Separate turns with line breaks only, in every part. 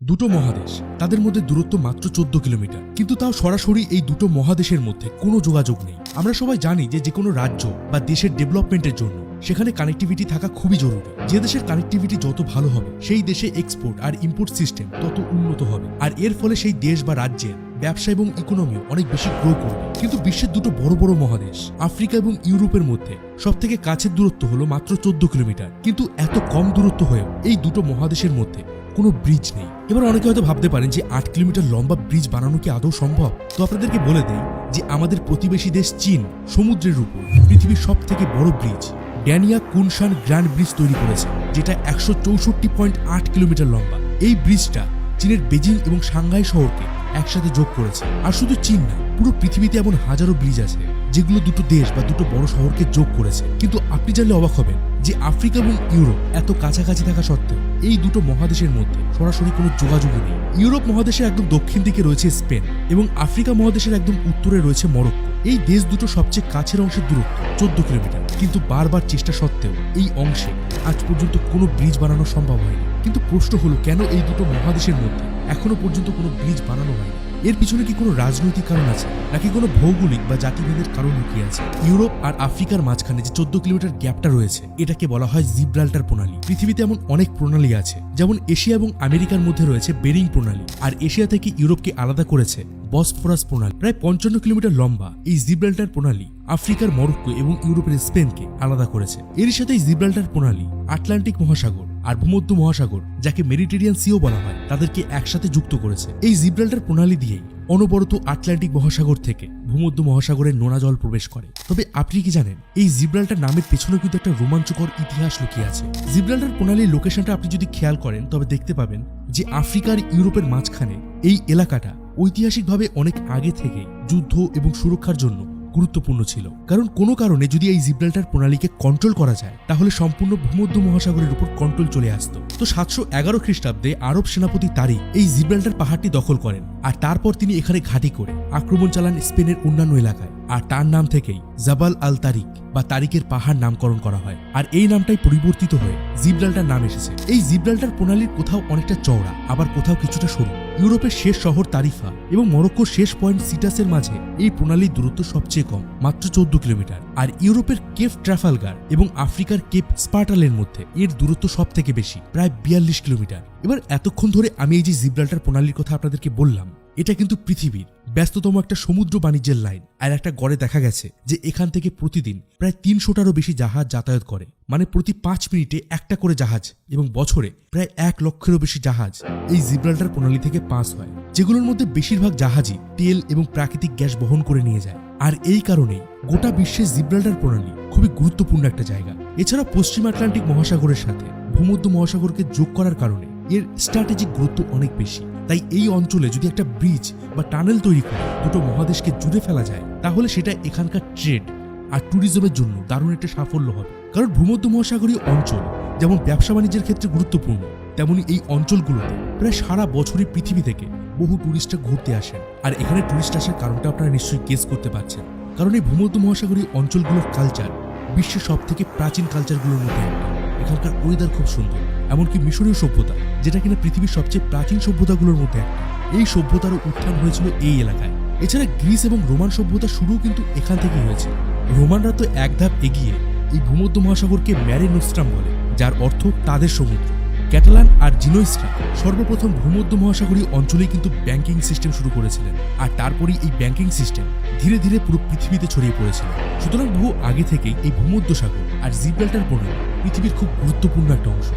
দুটো মহাদেশ, তাদের মধ্যে দূরত্ব মাত্র চোদ্দ কিলোমিটার। কিন্তু তাও সরাসরি এই দুটো মহাদেশের মধ্যে কোনো যোগাযোগ নেই। আমরা সবাই জানি যে যে কোনো রাজ্য বা দেশের ডেভেলপমেন্টের জন্য সেখানে কানেক্টিভিটি থাকা খুবই জরুরি। যে দেশের কানেক্টিভিটি যত ভালো হবে, সেই দেশে এক্সপোর্ট আর ইম্পোর্ট সিস্টেম তত উন্নত হবে। আর এর ফলে সেই দেশ বা রাজ্যের ব্যবসা এবং ইকোনমিও অনেক বেশি গ্রো করবে। কিন্তু বিশ্বের দুটো বড় বড় মহাদেশ, আফ্রিকা এবং ইউরোপের মধ্যে সব থেকে কাছের দূরত্ব হলো মাত্র চোদ্দ কিলোমিটার। কিন্তু এত কম দূরত্ব হয়েও এই দুটো মহাদেশের মধ্যে কোনো ব্রিজ নেই। এবার অনেকে হয়তো ভাবতে পারেন যে আট কিলোমিটার লম্বা ব্রিজ বানানো কি আদৌ সম্ভব? তো আপনাদেরকে বলে দেই যে আমাদের প্রতিবেশী দেশ চীন, সমুদ্রের উপর, পৃথিবীর সব থেকে বড় bridge Danyang Kunshan grand bridge তৈরি করেছে, যেটা একশো চৌষট্টি পয়েন্ট আট কিলোমিটার লম্বা। এই ব্রিজটা চীনের বেজিং এবং সাংহাই শহরকে একসাথে যোগ করেছে। আর শুধু চীন না, পুরো পৃথিবীতে এমন হাজারো ব্রিজ আছে, যেগুলো দুটো দেশ বা দুটো বড় শহরকে যোগ করেছে। কিন্তু আপনি জানলে অবাক হবেন যে আফ্রিকা এবং ইউরোপ এত কাছাকাছি থাকা সত্ত্বেও এই দুটো মহাদেশের মধ্যে সরাসরি কোনো যোগাযোগই নেই। ইউরোপ মহাদেশের একদম দক্ষিণ দিকে রয়েছে স্পেন এবং আফ্রিকা মহাদেশের একদম উত্তরে রয়েছে মরক্কো। এই দেশ দুটো সবচেয়ে কাছের অংশের দূরত্ব, চোদ্দ কিলোমিটার। কিন্তু বারবার চেষ্টা সত্ত্বেও এই অংশে আজ পর্যন্ত কোনো ব্রিজ বানানো সম্ভব হয়নি। কিন্তু প্রশ্ন হলো, কেন এই দুটো মহাদেশের মধ্যে এখনও পর্যন্ত কোনো ব্রিজ বানানো হয়নি? এর পিছনে কি কোনো রাজনৈতিক কারণ আছে? নাকি কোনো ভৌগোলিক বা জাতিভেদের কারণ লুকিয়ে আছে? ইউরোপ আর আফ্রিকার মাঝখানে যে চোদ্দ কিলোমিটার গ্যাপটা রয়েছে, এটাকে বলা হয় জিব্রাল্টার প্রণালী। পৃথিবীতে এমন অনেক প্রণালী আছে, যেমন এশিয়া এবং আমেরিকার মধ্যে রয়েছে বেরিং প্রণালী, আর এশিয়া থেকে ইউরোপকে আলাদা করেছে বসফরাস প্রণালী। প্রায় পঞ্চান্ন কিলোমিটার লম্বা এই জিব্রাল্টার প্রণালী। আফ্রিকার মরক্কো এবং ইউরোপের স্পেনকে আলাদা করেছে। এর সাথে এই জিব্রাল্টার প্রণালী, আটলান্টিক মহাসাগর আর ভূমধ্য মহাসাগর, যাকে মেডিটেরিয়ান সিও বলা হয়, তাদেরকে একসাথে যুক্ত করেছে। এই জিব্রাল্টার প্রণালী দিয়েই অনবরত আটলান্টিক মহাসাগর থেকে ভূমধ্য মহাসাগরের নোনা জল প্রবেশ করে। তবে আপনি কি জানেন, এই জিব্রাল্টার নামের পেছনে কিন্তু একটা রোমাঞ্চকর ইতিহাস লুকিয়ে আছে। জিব্রাল্টার প্রণালীর লোকেশনটা আপনি যদি খেয়াল করেন, তবে দেখতে পাবেন যে আফ্রিকার ইউরোপের মাঝখানে এই এলাকাটা ঐতিহাসিকভাবে অনেক আগে থেকে যুদ্ধ এবং সুরক্ষার জন্য গুরুত্বপূর্ণ ছিল। কারণ কোনো কারণে যদি এই জিব্রাল্টার প্রণালীকে কন্ট্রোল করা যায়, তাহলে সম্পূর্ণ ভূমধ্য মহাসাগরের উপর কন্ট্রোল চলে আসত। তো সাতশো এগারো খ্রিস্টাব্দে আরব সেনাপতি তারিক এই জিব্রাল্টার পাহাড়টি দখল করেন। আর তারপর তিনি এখানে ঘাঁটি করে আক্রমণ চালান স্পেনের অন্যান্য এলাকায়। আর তার নাম থেকেই জাবাল আল তারিক বা তারিকের পাহাড় নামকরণ করা হয়। আর এই নামটাই পরিবর্তিত হয়ে জিব্রাল্টার নাম এসেছে। এই জিব্রাল্টার প্রণালীর কোথাও অনেকটা চওড়া, আবার কোথাও কিছুটা সরু। ইউরোপের শেষ শহর তারিফা এবং মরক্কোর শেষ পয়েন্ট সিটাসের মাঝে এই প্রণালীর দূরত্ব সবচেয়ে কম, মাত্র চোদ্দ কিলোমিটার। আর ইউরোপের কেপ ট্রাফালগার এবং আফ্রিকার কেপ স্পার্টালের মধ্যে এর দূরত্ব সব থেকে বেশি, প্রায় বিয়াল্লিশ কিলোমিটার। এবার এতক্ষণ ধরে আমি এই যে জিব্রাল্টার প্রণালীর কথা আপনাদেরকে বললাম এটা কিন্তু পৃথিবীর ব্যস্ততম একটা সমুদ্র বাণিজ্যের লাইন। আর একটা গড়ে দেখা গেছে যে এখান থেকে প্রতিদিন প্রায় তিনশোটারও বেশি জাহাজ যাতায়াত করে। মানে প্রতি পাঁচ মিনিটে একটা করে জাহাজ এবং বছরে প্রায় এক লক্ষেরও বেশি জাহাজ এই জিব্রাল্টার প্রণালী থেকে পাস হয়, যেগুলোর মধ্যে বেশিরভাগ জাহাজই তেল এবং প্রাকৃতিক গ্যাস বহন করে নিয়ে যায়। আর এই কারণেই গোটা বিশ্বে জিব্রাল্টার প্রণালী খুবই গুরুত্বপূর্ণ একটা জায়গা। এছাড়া পশ্চিম আটলান্টিক মহাসাগরের সাথে ভূমধ্য মহাসাগরকে যোগ করার কারণে এর স্ট্র্যাটেজিক গুরুত্ব অনেক বেশি। তাই এই অঞ্চলে যদি একটা ব্রিজ বা টানেল তৈরি করে, দুটো মহাদেশকে জুড়ে ফেলা যায়, তাহলে সেটা এখানকার ট্রেড আর ট্যুরিজমের জন্য দারুণ একটা সাফল্য হবে। কারণ ভূমধ্য মহাসাগরীয় অঞ্চল যেমন ব্যবসা বাণিজ্যের ক্ষেত্রে গুরুত্বপূর্ণ, তেমনি এই অঞ্চলগুলোতে প্রায় সারা বছরই পৃথিবী থেকে বহু টুরিস্টরা ঘুরতে আসেন। আর এখানে টুরিস্ট আসার কারণটা আপনারা নিশ্চয়ই গেস করতে পারছেন। কারণ এই ভূমধ্য মহাসাগরীয় অঞ্চলগুলোর কালচার বিশ্বের সব থেকে প্রাচীন কালচারগুলোর মধ্যে একটা। এখানকার ওয়েদার খুব সুন্দর। এমনকি মিশরীয় সভ্যতা, যেটা কিনা পৃথিবীর সবচেয়ে প্রাচীন সভ্যতাগুলোর মধ্যে একটা। এই সভ্যতারও উত্থান হয়েছিল এই এলাকায়। এছাড়া গ্রিস এবং রোমান সভ্যতা শুরুও কিন্তু এখান থেকেই হয়েছে। রোমানরা তো এক ধাপ এগিয়ে এই ভূমধ্য মহাসাগরকে ম্যারে নোস্ট্রাম বলে, যার অর্থ তাদের সমুদ্র। ক্যাটালান আর জিনোইসরা সর্বপ্রথম ভূমধ্য মহাসাগরীয় অঞ্চলেই কিন্তু ব্যাংকিং সিস্টেম শুরু করেছিলেন। আর তারপরেই এই ব্যাংকিং সিস্টেম ধীরে ধীরে পুরো পৃথিবীতে ছড়িয়ে পড়েছিল। সুতরাং বহু আগে থেকেই এই ভূমধ্য সাগর আর জিব্রাল্টার প্রণালী পৃথিবীর খুব গুরুত্বপূর্ণ একটা অংশ।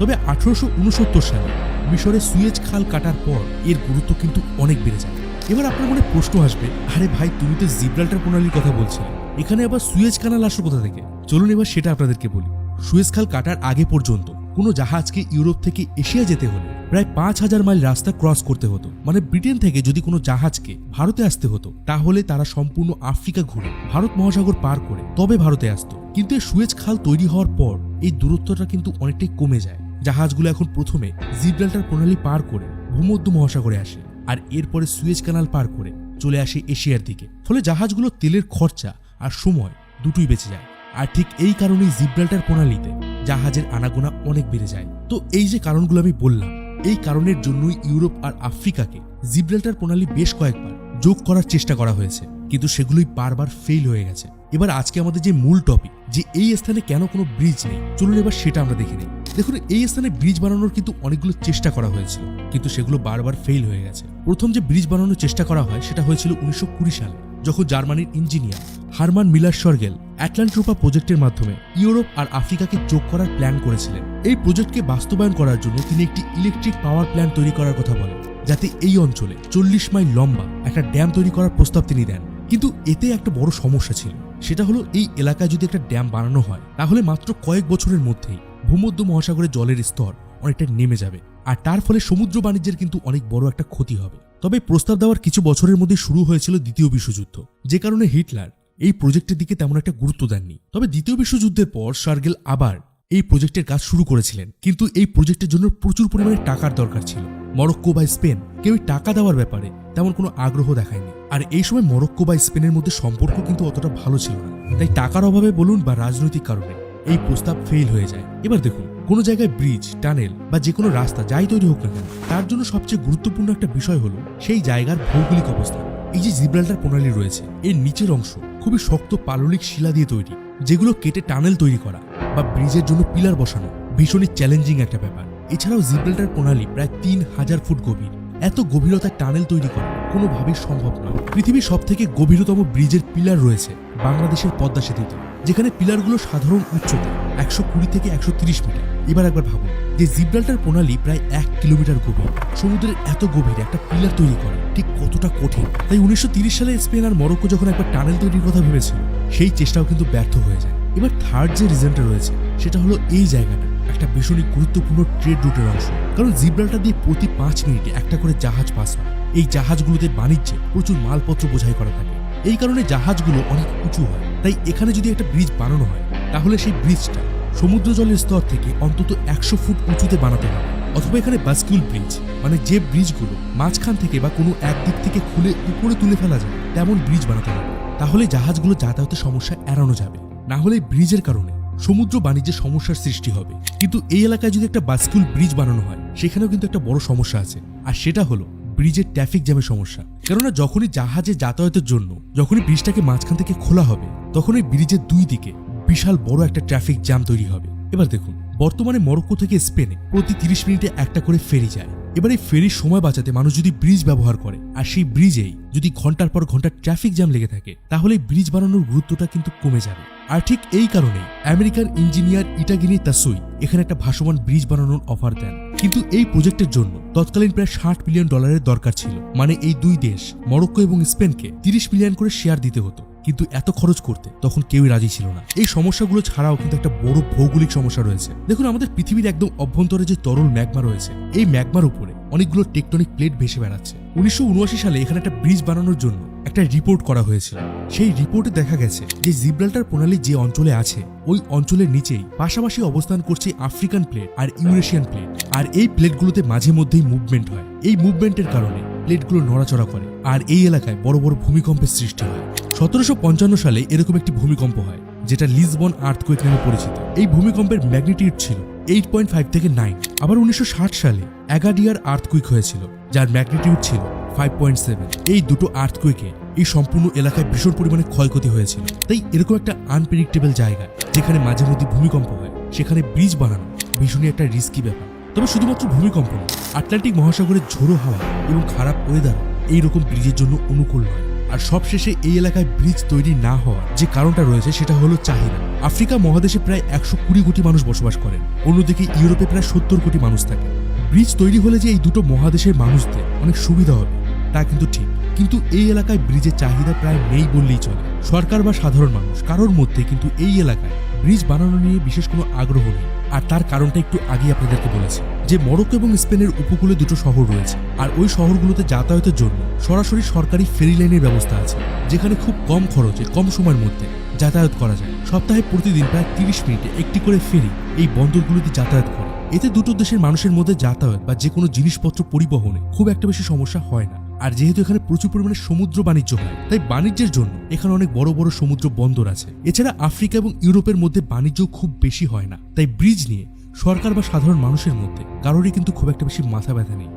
তবে আঠারোশো উনসত্তর সালে মিশরে সুয়েজ খাল কাটার পর এর গুরুত্ব কিন্তু অনেক বেড়ে যায়। এবার আপনার মনে প্রশ্ন আসবে, আরে ভাই, তুমি তো জিব্রাল্টার প্রণালীর কথা বলছিলে। এখানে আবার সুয়েজ কানাল আসলো কোথা থেকে? চলুন এবার সেটা আপনাদেরকে বলি। সুয়েজ খাল কাটার আগে পর্যন্ত কোনো জাহাজকে ইউরোপ থেকে এশিয়া যেতে হলে প্রায় পাঁচ হাজার মাইল রাস্তা ক্রস করতে হতো। মানে ব্রিটেন থেকে যদি কোনো জাহাজকে ভারতে আসতে হতো, তাহলে তারা সম্পূর্ণ আফ্রিকা ঘুরে ভারত মহাসাগর পার করে তবে ভারতে আসতো। কিন্তু এই সুয়েজ খাল তৈরি হওয়ার পর এই দূরত্বটা কিন্তু অনেকটাই কমে যায়। জাহাজগুলো এখন প্রথমে জিব্রাল্টার প্রণালী পার করে ভূমধ্য মহাসাগরে আসে আর এরপরে সুয়েজ কানাল পার করে চলে আসে এশিয়ার দিকে। ফলে জাহাজগুলো তেলের খরচা আর সময় দুটোই বেঁচে যায়। আর ঠিক এই কারণেই জিব্রাল্টার প্রণালীতে জাহাজের আনাগোনা অনেক বেড়ে যায়। তো এই যে কারণগুলো আমি বললাম, এই কারণের জন্যই ইউরোপ আর আফ্রিকাকে জিব্রাল্টার প্রণালী বেশ কয়েকবার যোগ করার চেষ্টা করা হয়েছে, কিন্তু সেগুলোই বারবার ফেল হয়ে গেছে। এবার আজকে আমাদের যে মূল টপিক যে এই স্থানে কেন কোনো ব্রিজ নেই, চলুন এবার সেটা আমরা দেখে নিই। দেখুন, এই স্থানে ব্রিজ বানানোর কিন্তু অনেকগুলো চেষ্টা করা হয়েছিল, কিন্তু সেগুলো বারবার ফেল হয়ে গেছে। প্রথম যে ব্রিজ বানানোর চেষ্টা করা হয়, সেটা হয়েছিল উনিশশো কুড়ি সালে, যখন জার্মানির engineer Herman Miller Sorgel Atlantropa প্রজেক্টের মাধ্যমে ইউরোপ আর আফ্রিকাকে যোগ করার প্ল্যান করেছিলেন। এই প্রজেক্টকে বাস্তবায়ন করার জন্য তিনি একটি ইলেকট্রিক পাওয়ার প্ল্যান্ট তৈরি করার কথা বলেন, যাতে এই অঞ্চলে চল্লিশ মাইল লম্বা একটা ড্যাম তৈরি করার প্রস্তাব তিনি দেন। কিন্তু এতে একটা বড় সমস্যা ছিল, সেটা হলো এই এলাকায় যদি একটা ড্যাম বানানো হয়, তাহলে মাত্র কয়েক বছরের মধ্যেই ভূমধ্য মহাসাগরে জলের স্তর অনেকটা নেমে যাবে, আর তার ফলে সমুদ্র বাণিজ্যের কিন্তু অনেক বড় একটা ক্ষতি হবে। তবে প্রস্তাব দেওয়ার কিছু বছরের মধ্যে শুরু হয়েছিল দ্বিতীয় বিশ্বযুদ্ধ। যে কারণে হিটলার এই প্রজেক্টের দিকে তেমন একটা গুরুত্ব দেননি। তবে দ্বিতীয় বিশ্বযুদ্ধের পর সার্গেল আবার এই প্রজেক্টের কাজ শুরু করেছিলেন। কিন্তু এই প্রজেক্টের জন্য প্রচুর পরিমাণে টাকার দরকার ছিল। মরক্কো বা স্পেন কেউ টাকা দেওয়ার ব্যাপারে তেমন কোনো আগ্রহ দেখায়নি। আর এই সময় মরক্কো বা স্পেনের মধ্যে সম্পর্ক কিন্তু অতটা ভালো ছিল না। তাই টাকার অভাবে বলুন বা রাজনৈতিক কারণে এই প্রস্তাব ফেল হয়ে যায়। এবার দেখুন, কোনো জায়গায় ব্রিজ টানেল বা যে কোনো রাস্তা যাই তৈরি হোক না কেন, তার জন্য সবচেয়ে গুরুত্বপূর্ণ একটা বিষয় হলো সেই জায়গার ভৌগোলিক অবস্থান এই যে জিব্রাল্টার প্রণালী রয়েছে, এর নিচের অংশ খুবই শক্ত পাললিক শিলা দিয়ে তৈরি, যেগুলো কেটে টানেল তৈরি করা বা ব্রিজের জন্য পিলার বসানো ভীষণই চ্যালেঞ্জিং একটা ব্যাপার। এছাড়াও জিব্রাল্টার প্রণালী প্রায় তিন হাজার ফুট গভীর। এত গভীরতার টানেল তৈরি করা কোনোভাবেই সম্ভব নয় পৃথিবীর সব থেকে গভীরতম ব্রিজের পিলার রয়েছে বাংলাদেশের পদ্মা সেতুতে। যেখানে পিলারগুলো সাধারণ উচ্চতা একশো কুড়ি থেকে একশো তিরিশ মিটার। এবার একবার ভাবুন যে জিব্রাল্টার প্রণালী প্রায় এক কিলোমিটার গভীর। সমুদ্রের এত গভীরে একটা পিলার তৈরি করা ঠিক কতটা কঠিন? তাই উনিশশো সালে স্পেন আর মরক্কো যখন একবার টানেল তৈরির কথা ভেবেছিল, সেই চেষ্টাও কিন্তু ব্যর্থ হয়ে যায়। এবার থার্ড যে রিজনটা রয়েছে, সেটা হলো এই জায়গাটা। একটা ভীষণই গুরুত্বপূর্ণ ট্রেড রুটের অংশ। কারণ জিব্রাল্টার দিয়ে প্রতি পাঁচ মিনিটে একটা করে জাহাজ পাস হয়। এই জাহাজগুলোতে বাণিজ্যে প্রচুর মালপত্র বোঝাই করা থাকে। এই কারণে জাহাজগুলো অনেক উঁচু হয়। তাই এখানে যদি একটা ব্রিজ বানানো হয়, তাহলে সেই ব্রিজটা সমুদ্র জলের স্তর থেকে অন্তত একশো ফুট উঁচুতে বানাতে হবে। অথবা এখানে বাস্কিউল ব্রিজ মানে যে ব্রিজগুলো মাঝখান থেকে বা কোনো একদিক থেকে খুলে উপরে তুলে ফেলা যায়, তেমন ব্রিজ বানাতে হবে। তাহলে জাহাজগুলো যাতায়াতের সমস্যা এড়ানো যাবে। না হলে ব্রিজের কারণে সমুদ্র বাণিজ্যের সমস্যার সৃষ্টি হবে। কিন্তু এই এলাকায় যদি একটা বাস্কিউল ব্রিজ বানানো হয়, সেখানেও কিন্তু একটা বড় সমস্যা আছে। আর সেটা হলো, ব্রিজের ট্রাফিক জ্যামের সমস্যা। কেননা যখনই জাহাজে যাতায়াতের জন্য, যখনই ব্রিজটাকে মাঝখান থেকে খোলা হবে তখন এই ব্রিজের দুই দিকে বিশাল বড় একটা ট্রাফিক জ্যাম তৈরি হবে। এবার দেখুন, বর্তমানে মরক্কো থেকে স্পেনে প্রতি তিরিশ মিনিটে একটা করে ফেরি যায়। এবার এই ফেরির সময় বাঁচাতে মানুষ যদি ব্রিজ ব্যবহার করে, আর সেই ব্রিজেই যদি ঘণ্টার পর ঘণ্টা ট্রাফিক জ্যাম লেগে থাকে, তাহলে ব্রিজ বানানোর গুরুত্বটা কিন্তু কমে যাবে। আর ঠিক এই কারণে আমেরিকান ইঞ্জিনিয়ার ইটাগিনি তাসুই এখানে একটা ভাসমান ব্রিজ বানানোর অফার দেন। কিন্তু এই প্রজেক্টের জন্য তৎকালীন প্রায় ষাট মিলিয়ন ডলারের দরকার ছিল। মানে এই দুই দেশ, মরক্কো এবং স্পেনকে তিরিশ মিলিয়ন করে শেয়ার দিতে হতো। কিন্তু এত খরচ করতে তখন কেউই রাজি ছিল না। এই সমস্যাগুলো ছাড়াও কিন্তু একটা বড় ভৌগোলিক সমস্যা রয়েছে। দেখুন, আমাদের পৃথিবীর একদম অভ্যন্তরে যে তরল ম্যাগমা রয়েছে, এই ম্যাগমার উপরে অনেকগুলো টেকটনিক প্লেট ভেসে বেড়াচ্ছে। উনিশশো উনআশি সালে এখানে একটা ব্রিজ বানানোর জন্য একটা রিপোর্ট করা হয়েছিল। সেই রিপোর্টে দেখা গেছে যে জিব্রাল্টার প্রণালী যে অঞ্চলে আছে, ওই অঞ্চলের নিচেই পাশাপাশি অবস্থান করছে আফ্রিকান প্লেট আর ইউরেশিয়ান প্লেট। আর এই প্লেটগুলোতে মাঝে মধ্যেই মুভমেন্ট হয়। এই মুভমেন্টের কারণে প্লেটগুলো নড়াচড়া করে, আর এই এলাকায় বড় বড় ভূমিকম্পের সৃষ্টি হয়। সতেরোশো পঞ্চান্ন সালে এরকম একটি ভূমিকম্প হয়, যেটা লিসবন আর্থকোয়েক নামে পরিচিত। এই ভূমিকম্পের ম্যাগনিটিউড ছিল এইট পয়েন্ট ফাইভ থেকে নাইন। আবার উনিশশো ষাট সালে এগাডিয়ার আর্থকুইক হয়েছিল, যার ম্যাগনিটিউড ছিল ফাইভ পয়েন্ট সেভেন। এই দুটো আর্থকুইকে এই সম্পূর্ণ এলাকায় ভীষণ পরিমাণে ক্ষয়ক্ষতি হয়েছিল। তাই এরকম একটা আনপ্রেডিক্টেবল জায়গা, যেখানে মাঝে মধ্যে ভূমিকম্প হয়, সেখানে ব্রিজ বানানো ভীষণই একটা রিস্কি ব্যাপার। তবে শুধুমাত্র ভূমিকম্প আটলান্টিক মহাসাগরের ঝোড়ো হাওয়া এবং খারাপ ওয়েদার এই রকম ব্রিজের জন্য অনুকূল নয়। আর সবশেষে এই এলাকায় ব্রিজ তৈরি না হওয়ার যে কারণটা রয়েছে, সেটা হলো চাহিদা। আফ্রিকা মহাদেশে প্রায় একশো কুড়ি কোটি মানুষ বসবাস করেন, অন্যদিকে ইউরোপে প্রায় সত্তর কোটি মানুষ থাকে ব্রিজ তৈরি হলে যে এই দুটো মহাদেশের মানুষদের অনেক সুবিধা হবে। তা কিন্তু ঠিক। কিন্তু এই এলাকায় ব্রিজের চাহিদা প্রায় নেই বললেই চলে। সরকার বা সাধারণ মানুষ, কারোর মধ্যে কিন্তু এই এলাকায় ব্রিজ বানানো নিয়ে বিশেষ কোনো আগ্রহ নেই। আর তার কারণটা একটু আগে আপনাদেরকে বলেছি, যে মরক্কো এবং স্পেনের উপকূলে দুটো শহর রয়েছে। আর ওই শহরগুলোতে যাতায়াতের জন্য সরাসরি সরকারি ফেরি লাইনের ব্যবস্থা আছে, যেখানে খুব কম খরচে, কম সময়ের মধ্যে যাতায়াত করা যায়। সপ্তাহে প্রতিদিন প্রায় তিরিশ মিনিটে একটি করে ফেরি এই বন্দরগুলোতে যাতায়াত করে। এতে দুটো দেশের মানুষের মধ্যে যাতায়াত বা যে কোনো জিনিসপত্র পরিবহনে খুব একটা বেশি সমস্যা হয় না। আর যেহেতু এখানে প্রচুর পরিমাণে সমুদ্র বাণিজ্য হয়, তাই বাণিজ্যের জন্য এখানে অনেক বড় বড় সমুদ্র বন্দর আছে। এছাড়া আফ্রিকা এবং ইউরোপের মধ্যে বাণিজ্য খুব বেশি হয় না, তাই ব্রিজ নিয়ে সরকার বা সাধারণ মানুষের মধ্যে কারোরই কিন্তু খুব একটা বেশি মাথা ব্যথা নেই।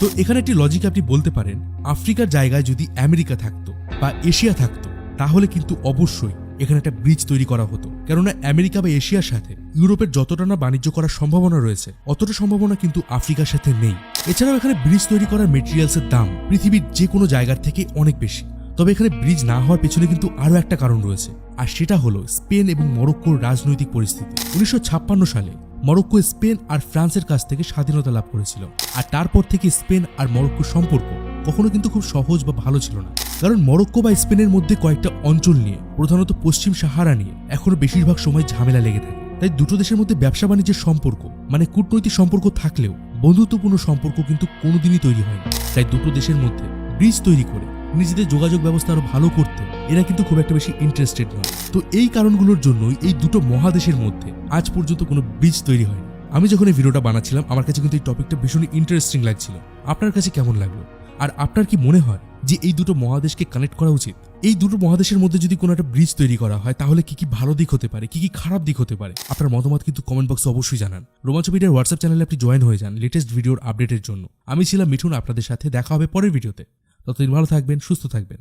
তো এখানে একটি লজিক আপনি বলতে পারেন, আফ্রিকার জায়গায় যদি আমেরিকা থাকতো বা এশিয়া থাকতো, তাহলে কিন্তু অবশ্যই এখানে একটা ব্রিজ তৈরি করা হতো। কেননা আমেরিকা বা এশিয়ার সাথে ইউরোপের যতটা না বাণিজ্য করার সম্ভাবনা রয়েছে, অতটা সম্ভাবনা কিন্তু আফ্রিকার সাথে নেই। এছাড়াও এখানে ব্রিজ তৈরি করার মেটেরিয়ালসের দাম পৃথিবীর যে কোনো জায়গার থেকে অনেক বেশি। তবে এখানে ব্রিজ না হওয়ার পেছনে কিন্তু আরও একটা কারণ রয়েছে, আর সেটা হলো স্পেন এবং মরক্কোর রাজনৈতিক পরিস্থিতি। উনিশশো ছাপ্পান্ন সালে মরক্কো, স্পেন আর ফ্রান্সের কাছ থেকে স্বাধীনতা লাভ করেছিল। আর তারপর থেকে স্পেন আর মরক্কোর সম্পর্ক কখনো কিন্তু খুব সহজ বা ভালো ছিল না। কারণ মরক্কো বা স্পেনের মধ্যে কয়েকটা অঞ্চল নিয়ে, প্রধানত পশ্চিম সাহারা নিয়ে, এখনও বেশিরভাগ সময় ঝামেলা লেগে থাকে। তাই দুটো দেশের মধ্যে ব্যবসা বাণিজ্যের সম্পর্ক মানে কূটনৈতিক সম্পর্ক থাকলেও বন্ধুত্বপূর্ণ সম্পর্ক কিন্তু কোনোদিনই তৈরি হয়নি। তাই দুটো দেশের মধ্যে ব্রিজ তৈরি করে নিজেদের যোগাযোগ ব্যবস্থা আরও ভালো করতে, এরা কিন্তু খুব একটা বেশি ইন্টারেস্টেড নয়। তো এই কারণগুলোর জন্যই এই দুটো মহাদেশের মধ্যে আজ পর্যন্ত কোনো ব্রিজ তৈরি হয়নি। আমি যখন এই ভিডিওটা বানাচ্ছিলাম, আমার কাছে কিন্তু এই টপিকটা ভীষণই ইন্টারেস্টিং লাগছিল। আপনার কাছে কেমন লাগল? আর আপনার কি মনে হয় যে এই দুটো মহাদেশকে কানেক্ট করা উচিত? এই দুটো মহাদেশের মধ্যে যদি কোনো একটা ব্রিজ তৈরি করা হয়, তাহলে কি কি ভালো দিক হতে পারে, কি কি খারাপ দিক হতে পারে? আপনার মতামত কিন্তু কমেন্ট বক্সে অবশ্যই জানান। রোমাঞ্চ মিডিয়ার হোয়াটসঅ্যাপ চ্যানেলে আপনি জয়েন হয়ে যান লেটেস্ট ভিডিওর আপডেটের জন্য। আমি ছিলাম মিঠুন, আপনাদের সাথে দেখা হবে পরের ভিডিওতে ততদিন ভালো থাকবেন সুস্থ থাকবেন।